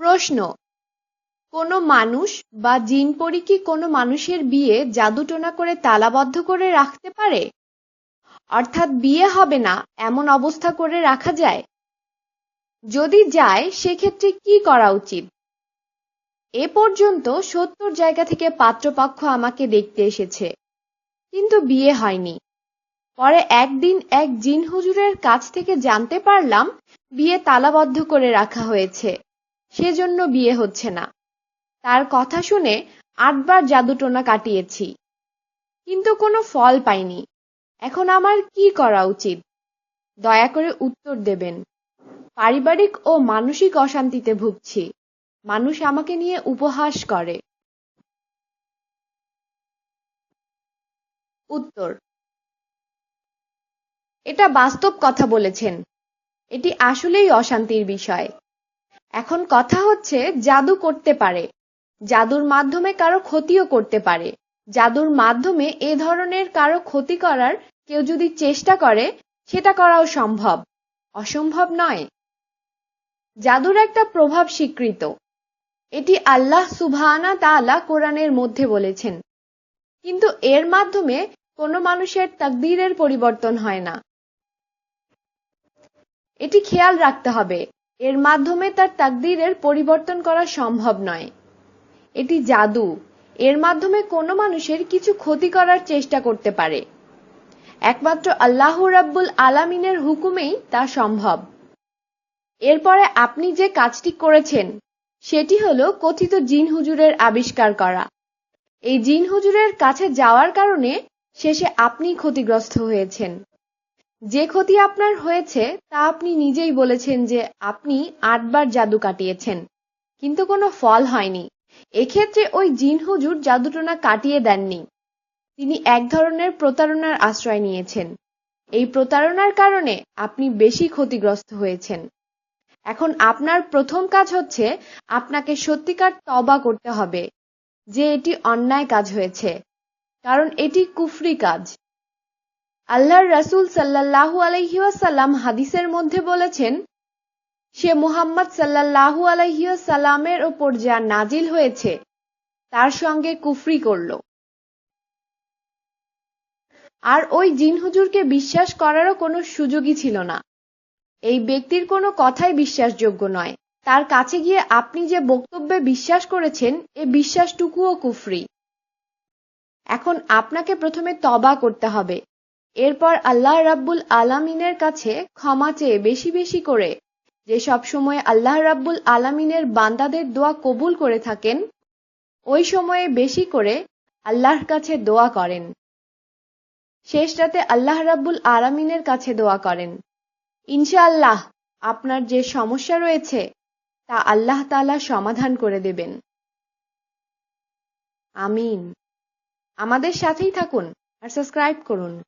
প্রশ্ন, কোনো মানুষ বা জিন পরি কি কোনো মানুষের বিয়ে জাদুটোনা করে তালাবদ্ধ করে রাখতে পারে? অর্থাৎ বিয়ে হবে না, এমন অবস্থা করে রাখা যায়? যদি যায়, সেক্ষেত্রে কি করা উচিত? এ পর্যন্ত সত্তর জায়গা থেকে পাত্রপক্ষ আমাকে দেখতে এসেছে, কিন্তু বিয়ে হয়নি। পরে একদিন এক জিন হুজুরের কাছ থেকে জানতে পারলাম, বিয়ে তালাবদ্ধ করে রাখা হয়েছে। সেজন্য বিয়ে হচ্ছে না। তার কথা শুনে আটবার জাদুটোনা কাটিয়েছি। কিন্তু কোনো ফল পাইনি। এখন আমার কি করা উচিত? দয়া করে উত্তর দেবেন। পারিবারিক ও মানসিক অশান্তিতে ভুগছি। মানুষ আমাকে নিয়ে উপহাস করে। উত্তর। এটা বাস্তব কথা বলেছেন। এটি আসলেই অশান্তির বিষয়। এখন কথা হচ্ছে জাদু করতে পারে। জাদুর মাধ্যমে কারও ক্ষতিও করতে পারে। জাদুর মাধ্যমে এ ধরনের কারও ক্ষতি করার কেউ যদি চেষ্টা করে, সেটা করাও সম্ভব। অসম্ভব নয়। জাদুর একটা প্রভাব স্বীকৃত। এটি আল্লাহ সুবহানা তাআলা কোরআনের মধ্যে বলেছেন। কিন্তু এর মাধ্যমে কোনো মানুষের তাকদীরের পরিবর্তন হয় না। এটি খেয়াল রাখতে হবে। এর মাধ্যমে তার তাকদীরের পরিবর্তন করা সম্ভব নয়। এটি জাদু। এর মাধ্যমে কোনো মানুষের কিছু ক্ষতি করার চেষ্টা করতে পারে। একমাত্র আল্লাহ রাব্বুল আলামিনের হুকুমেই তা সম্ভব। এরপরে আপনি যে কাজটি করেছেন, সেটি হলো কথিত জিন হুজুরের আবিষ্কার করা। এই জিন হুজুরের কাছে যাওয়ার কারণে শেষে আপনি ক্ষতিগ্রস্ত হয়েছেন। যে ক্ষতি আপনার হয়েছে, তা আপনি নিজেই বলেছেন যে আপনি আটবার জাদু কাটিয়েছেন। কিন্তু কোনো ফল হয়নি। এক্ষেত্রে ওই জিন হুজুর জাদুটোনা কাটিয়ে দেননি। তিনি এক ধরনের প্রতারণার আশ্রয় নিয়েছেন। এই প্রতারণার কারণে আপনি বেশি ক্ষতিগ্রস্ত হয়েছেন। এখন আপনার প্রথম কাজ হচ্ছে, আপনাকে সত্যিকার তবা করতে হবে, যে এটি অন্যায় কাজ হয়েছে। কারণ এটি কুফরি কাজ। আল্লাহর রাসূল সাল্লাল্লাহু আলাইহি ওয়াসাল্লাম হাদিসের মধ্যে বলেছেন, সে মুহাম্মদ সাল্লাল্লাহু আলাইহি ওয়াসাল্লামের ওপর যা নাজিল হয়েছে, তার সঙ্গে কুফরি করল। আর ওই জিন হুজুরকে বিশ্বাস করারও কোনো সুযোগই ছিল না। এই ব্যক্তির কোনো কথাই বিশ্বাসযোগ্য নয়। তার কাছে গিয়ে আপনি যে বক্তব্যে বিশ্বাস করেছেন, এ বিশ্বাসটুকুও কুফরি। এখন আপনাকে প্রথমে তবা করতে হবে। এরপর আল্লাহ রাব্বুল আলামিনের কাছে ক্ষমা চেয়ে বেশি বেশি করে, যে সব সময় আল্লাহ রাব্বুল আলামিনের বান্দাদের দোয়া কবুল করে থাকেন, ওই সময়ে বেশি করে আল্লাহর কাছে দোয়া করেন। শেষ রাতে আল্লাহ রাব্বুল আলামিনের কাছে দোয়া করেন। ইনশাআল্লাহ, আপনার যে সমস্যা রয়েছে, তা আল্লাহ তাআলা সমাধান করে দেবেন। আমিন। আমাদের সাথেই থাকুন আর সাবস্ক্রাইব করুন।